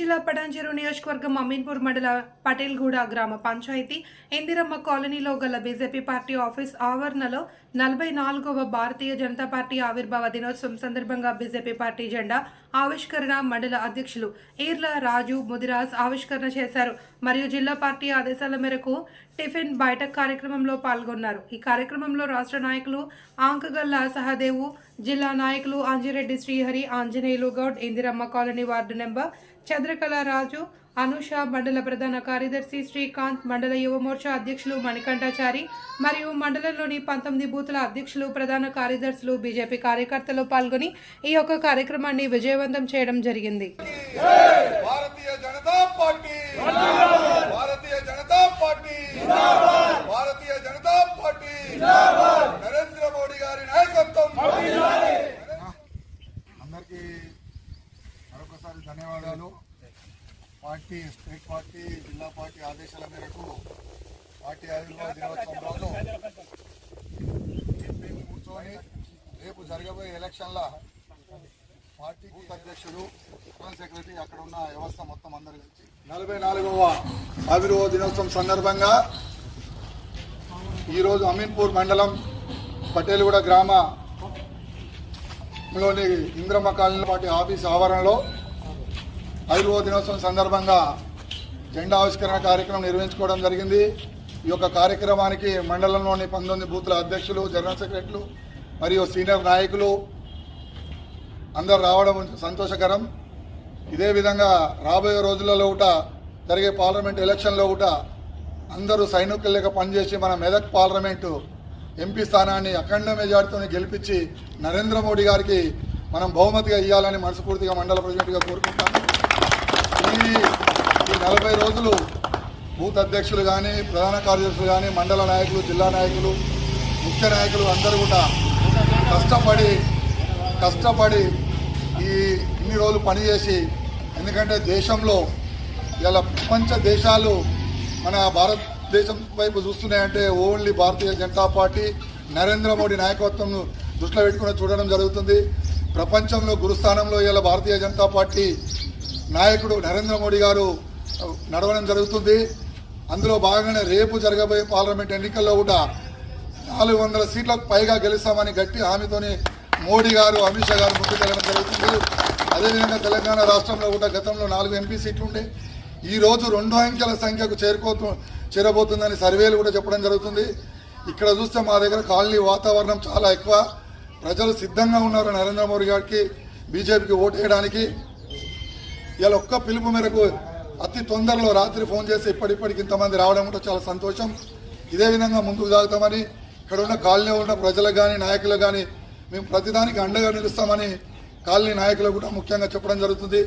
జిల్లా పటాన్చెరు నియోజకవర్గం అమీన్పూర్ మండల పటేల్గూడ గ్రామ పంచాయతీ ఇందిరమ్మ కాలనీలో గల బీజేపీ పార్టీ ఆఫీస్ ఆవరణలో నలభై నాలుగవ భారతీయ జనతా పార్టీ ఆవిర్భావ దినోత్సవం సందర్భంగా బీజేపీ పార్టీ జెండా ఆవిష్కరణ మండల అధ్యక్షులు ఈర్ల రాజు ముదిరాజ్ ఆవిష్కరణ చేశారు. మరియు జిల్లా పార్టీ ఆదేశాల మేరకు టిఫిన్ బయట కార్యక్రమంలో పాల్గొన్నారు. ఈ కార్యక్రమంలో రాష్ట్ర నాయకులు ఆంకగల్ల సహదేవు జిల్లా నాయకులు Anjireddy Srihari Anjaneyulu Goud Indiramma colony ward number Chandrakala Raju Anusha మండల ప్రధాన కార్యదర్శి శ్రీకాంత్ మండల యువమోర్చా అధ్యక్షులు మణికంఠాచారి మరియు మండలంలోని పంతొమ్మిది బూతుల అధ్యక్షులు ప్రధాన కార్యదర్శులు బీజేపీ కార్యకర్తలు పాల్గొని ఈ యొక్క కార్యక్రమాన్ని విజయవంతం చేయడం జరిగింది భారతీయ జనతా పార్టీ భారతీయ జనతా పార్టీ భారతీయ జనతా పార్టీ నరేంద్ర మోడీ గారి నాయకత్వం అందరికీ మరొకసారి ధన్యవాదాలు. పార్టీ స్టేట్ పార్టీ జిల్లా పార్టీ ఆదేశాల మేరకు పార్టీ ఆవిర్భావ దినోత్సవం కూర్చొని రేపు జరగబోయే ఎలక్షన్ల పార్టీ బూత్ అధ్యక్షుడు జనరల్ సెక్రటరీ అక్కడ ఉన్న వ్యవస్థ మొత్తం అందరి నలభై నాలుగవ ఆవిర్భావ దినోత్సవం సందర్భంగా ఈరోజు అమీన్పూర్ మండలం పటేల్గూడ గ్రామ లోని ఇంద్రమ్మ కాలనీ పార్టీ ఆఫీస్ ఆవరణలో ఆయుర్వేద దినోత్సవం సందర్భంగా జెండా ఆవిష్కరణ కార్యక్రమం నిర్వహించుకోవడం జరిగింది. ఈ యొక్క కార్యక్రమానికి మండలంలోని పంతొమ్మిది బూతుల అధ్యక్షులు జనరల్ సెక్రటరీలు మరియు సీనియర్ నాయకులు అందరు రావడం సంతోషకరం. ఇదే విధంగా రాబోయే రోజులలో కూడా జరిగే పార్లమెంట్ ఎలక్షన్లో కూడా అందరూ సైనికులుగా పనిచేసి మన మెదక్ పార్లమెంటు ఎంపీ స్థానాన్ని అఖండ మెజార్టీతో గెలిపించి నరేంద్ర మోడీ గారికి మనం బహుమతిగా ఇవ్వాలని మనస్ఫూర్తిగా మండల ప్రెసిడెంట్గా కోరుకుంటాను ఈ నలభై రోజులు బూత్ అధ్యక్షులు కానీ ప్రధాన కార్యదర్శులు కానీ మండల నాయకులు జిల్లా నాయకులు ముఖ్య నాయకులు అందరూ కూడా కష్టపడి కష్టపడి ఈ ఇన్ని రోజులు పనిచేసి ఎందుకంటే దేశంలో ఇలా ప్రపంచ దేశాలు మన భారతదేశం వైపు చూస్తున్నాయంటే ఓన్లీ భారతీయ జనతా పార్టీ నరేంద్ర మోడీ నాయకత్వం దృష్టిలో పెట్టుకుని చూడడం జరుగుతుంది. ప్రపంచంలో గురుస్థానంలో ఇలా భారతీయ జనతా పార్టీ నాయకుడు నరేంద్ర మోడీ గారు నడవడం జరుగుతుంది. అందులో భాగంగానే రేపు జరగబోయే పార్లమెంట్ ఎన్నికల్లో కూడా నాలుగు వందల సీట్లకు పైగా గెలుస్తామని గట్టి హామీతోని మోడీ గారు అమిత్ షా గారు ముందుకెళ్ళడం జరుగుతుంది. అదేవిధంగా తెలంగాణ రాష్ట్రంలో కూడా గతంలో నాలుగు ఎంపీ సీట్లు ఉండే. ఈరోజు రెండు అంకెల సంఖ్యకు చేరుకోతు చేరబోతుందని సర్వేలు కూడా చెప్పడం జరుగుతుంది. ఇక్కడ చూస్తే మా దగ్గర కాలనీ వాతావరణం చాలా ఎక్కువ. ప్రజలు సిద్ధంగా ఉన్నారు నరేంద్ర మోడీ గారికి బీజేపీకి ఓటు వేయడానికి. ఇలా ఒక్క పిలుపు మేరకు అతి తొందరలో రాత్రి ఫోన్ చేసి ఇప్పటిప్పటికి ఇంతమంది రావడం కూడా చాలా సంతోషం. ఇదే విధంగా ముందుకు సాగుతామని ఇక్కడ ఉన్న కాలనీ ఉన్న ప్రజలకు కానీ నాయకులకు కానీ మేము ప్రతిదానికి అండగా నిలుస్తామని కాలనీ నాయకులకు కూడా ముఖ్యంగా చెప్పడం జరుగుతుంది.